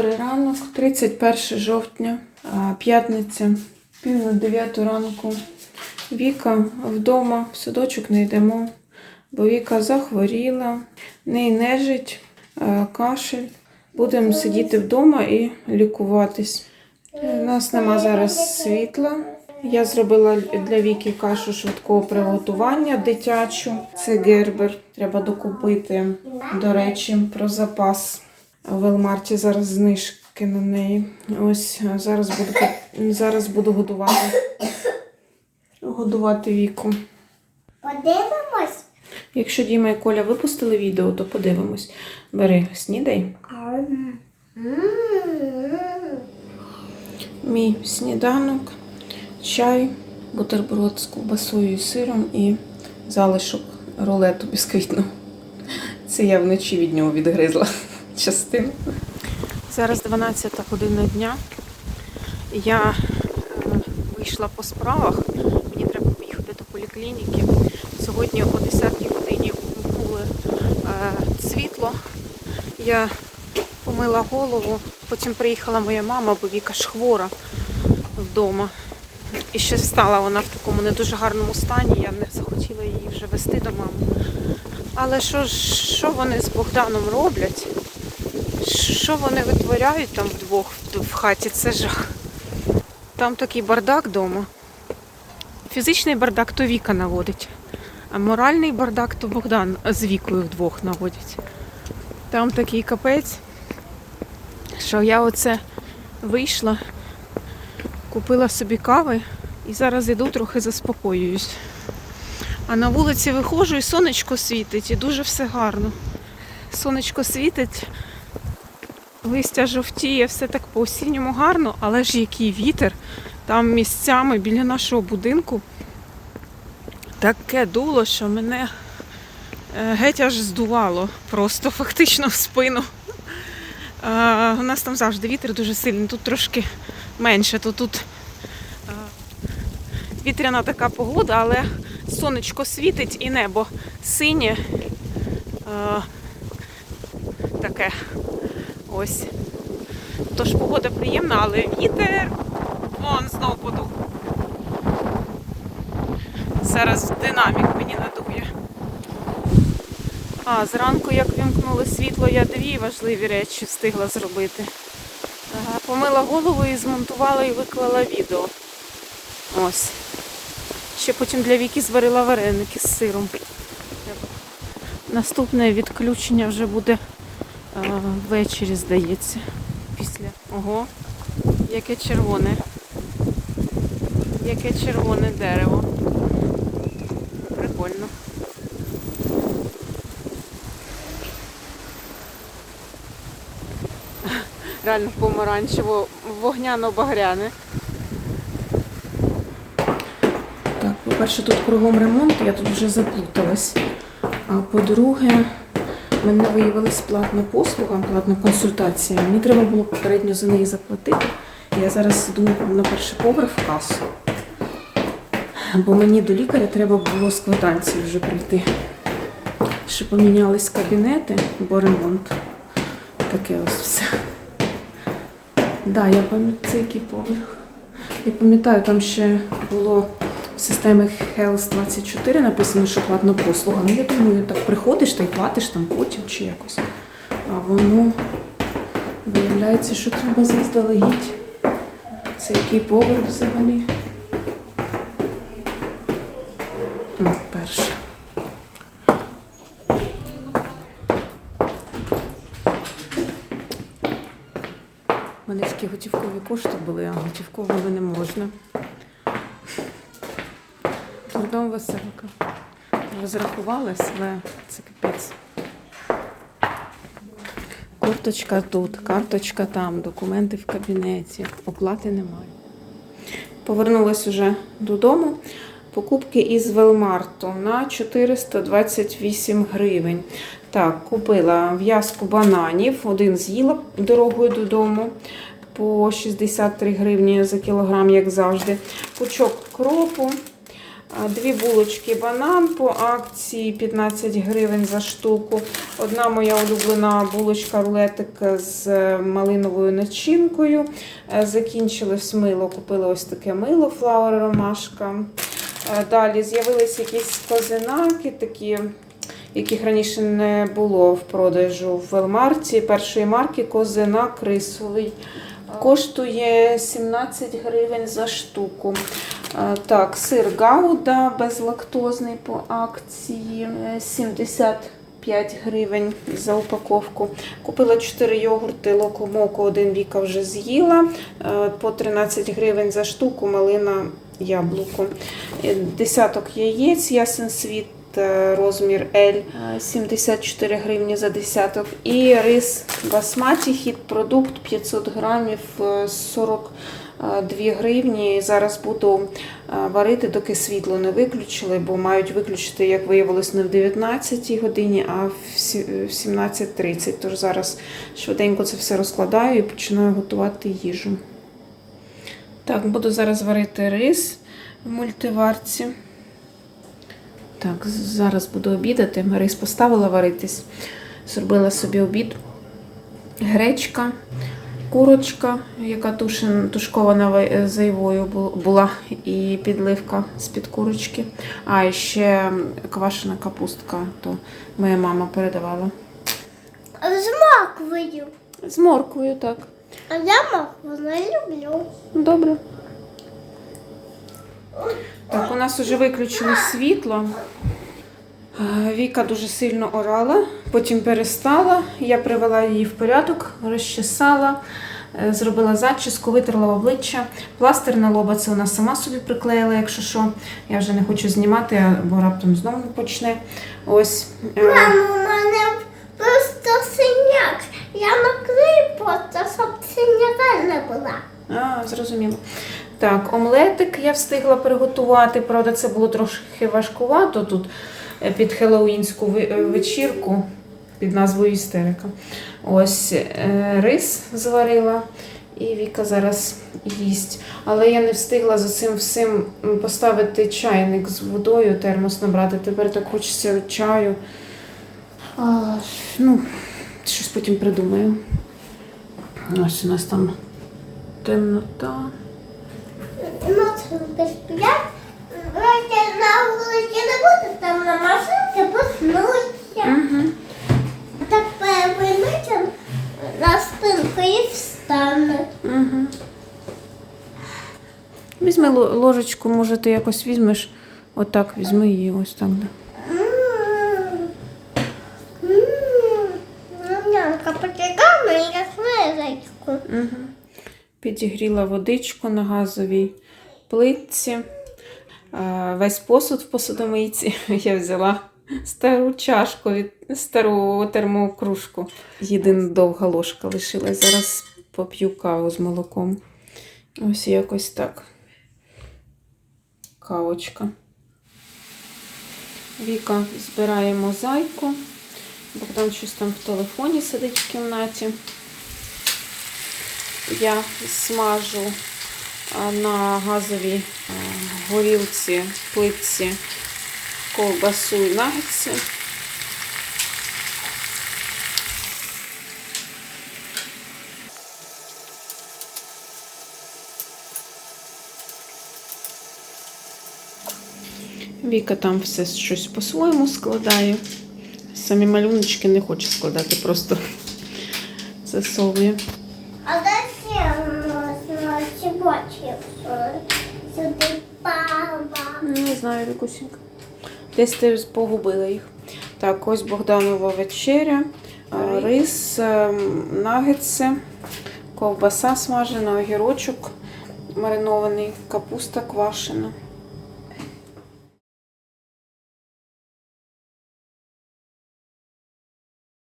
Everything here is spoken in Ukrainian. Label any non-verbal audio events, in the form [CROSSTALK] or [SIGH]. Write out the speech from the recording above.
Добрий ранок, 31 жовтня, п'ятниця, пів на 9 ранку. Віка вдома, в садочок не йдемо, бо Віка захворіла, в неї нежить, кашель. Будемо сидіти вдома і лікуватись. У нас нема зараз світла. Я зробила для Віки кашу швидкого приготування дитячу. Це гербер. Треба докупити. До речі, про запас. В Велмарті зараз знижки на неї. Ось зараз буду зараз буду годувати. Годувати віку. Подивимось. Якщо Діма і Коля випустили відео, то подивимось. Бери, снідай. Мій сніданок, чай, бутерброд з ковбасою і сиром і залишок рулету бісквітного. Це я вночі від нього відгризла частину. Зараз 12 година дня. Я е, вийшла по справах. Мені треба поїхати до поліклініки. Сьогодні о 10 годині увімкнули е, світло. Я помила голову, потім приїхала моя мама, бо Віка ж хвора вдома. І ще стала вона в такому не дуже гарному стані. Я не захотіла її вже вести до мами. Але що, що вони з Богданом роблять? Що вони витворяють там вдвох в- хаті? Це жах. Там такий бардак вдома. Фізичний бардак то Віка наводить, а моральний бардак то Богдан з Вікою вдвох наводять. Там такий капець, що я оце вийшла, купила собі кави і зараз іду трохи заспокоююсь. А на вулиці виходжу і сонечко світить, і дуже все гарно. Сонечко світить, листя жовтіє, все так по-осінньому гарно, але ж який вітер. Там місцями біля нашого будинку таке дуло, що мене е, геть аж здувало, просто [LAUGHS] фактично в спину. Е, У нас там завжди вітер дуже сильний, тут трошки менше, то тут е, вітряна така погода, але сонечко світить і небо синє. Таке ось. Тож погода приємна, але вітер вон знов подув. Зараз динамік мені надує. А, зранку, як вімкнули світло, я дві важливі речі встигла зробити. Помила голову і змонтувала і виклала відео. Ось. Ще потім для Віки зварила вареники з сиром. Наступне відключення вже буде ввечері, здається. Після. Ого, яке червоне. Яке червоне дерево. Прикольно. Реально помаранчево, вогняно-багряне. Так, по-перше, тут кругом ремонт, я тут вже заплуталась. А по-друге, в мене виявилась платна послуга, платна консультація. Мені треба було попередньо за неї заплатити. Я зараз йду на перший поверх в касу. Бо мені до лікаря треба було з квитанції вже прийти. Ще помінялись кабінети, бо ремонт. Таке ось все. Да, я пам'ятаю, це який поверх. Я пам'ятаю, там ще було в системі Health 24 написано, що платна послуга. Ну, я думаю, так приходиш та й платиш там потім чи якось. А воно виявляється, що треба заздалегідь. Це який поверх взагалі? Перше. У мене такі готівкові кошти були, а готівковими не можна. Трудом веселка. Розрахувалась, але це капець. Карточка тут, карточка там, документи в кабінеті, оплати немає. Повернулась уже додому. Покупки із Велмарту на 428 гривень. Так, купила в'язку бананів, один з'їла дорогою додому по 63 гривні за кілограм, як завжди. Пучок кропу, Дві булочки банан по акції 15 гривень за штуку. Одна моя улюблена булочка рулетик з е, малиновою начинкою. Е, Закінчилось мило, купила ось таке мило флауер ромашка. Е, Далі з'явилися якісь козинаки, такі, яких раніше не було в продажу в Велмарті. Першої марки козинак рисовий. Коштує 17 гривень за штуку. Е, Так, сир Гауда безлактозний по акції е, 75 гривень за упаковку. Купила 4 йогурти локомоко, один віка вже з'їла. Е, По 13 гривень за штуку, малина яблуко. Е, Десяток яєць, ясен світ. е, Розмір L е, 74 гривні за десяток. І рис басматі, хід продукт 500 грамів е, 42 гривні. Зараз буду е, варити, доки світло не виключили, бо мають виключити, як виявилось, не в 19 годині, а в 17.30. Тож зараз швиденько це все розкладаю і починаю готувати їжу. Так, буду зараз варити рис в мультиварці. Так, зараз буду обідати. Рис поставила варитись. Зробила собі обід. Гречка, курочка, яка тушен, тушкована зайвою була, і підливка з-під курочки. А і ще квашена капустка, то моя мама передавала. З морквою. З морквою, так. А я моркву не люблю. Добре. Так, у нас вже виключили світло. Е, Віка дуже сильно орала, потім перестала. Я привела її в порядок, розчесала, е, зробила зачіску, витерла обличчя. Пластир на лоба це вона сама собі приклеїла, якщо що. Я вже не хочу знімати, бо раптом знову почне. Ось. е, Мамо, у мене просто синяк. Я наклею просто, щоб синяка не була. А, зрозуміло. Так, омлетик я встигла приготувати. Правда, це було трошки важкувато тут е, під хеллоуінську вечірку під назвою Істерика. Ось е, рис зварила. І Віка зараз їсть. Але я не встигла за цим всім поставити чайник з водою, термос набрати. Тепер так хочеться чаю. А, ну, щось потім придумаю. Ось у нас там темнота. Давайте на вулиці не буде, там на машинки поснуться. Угу. Тепер винесем на спинку і встане. Угу. Візьми ложечку, може, ти якось візьмеш. Отак візьми її ось так. да. Угу. Підігріла водичку на газовій плитці. Весь посуд в посудомийці [LAUGHS] я взяла стару чашку, від, стару термокружку. Єдина довга ложка лишилась. Зараз поп'ю каву з молоком. Ось якось так. Кавочка. Віка збирає мозаїку. Богдан щось там в телефоні сидить в кімнаті. Я смажу на газовій горілці, плитці ковбасу і нагетси. Віка там все щось по-своєму складає. Самі малюночки не хоче складати, просто засовує. А можна чебочки сюди баба. Не знаю, Вікусінька. Десь ти погубила їх. Так, ось Богданова вечеря, рис, е, нагетси, ковбаса смажена, огірочок маринований, капуста квашена.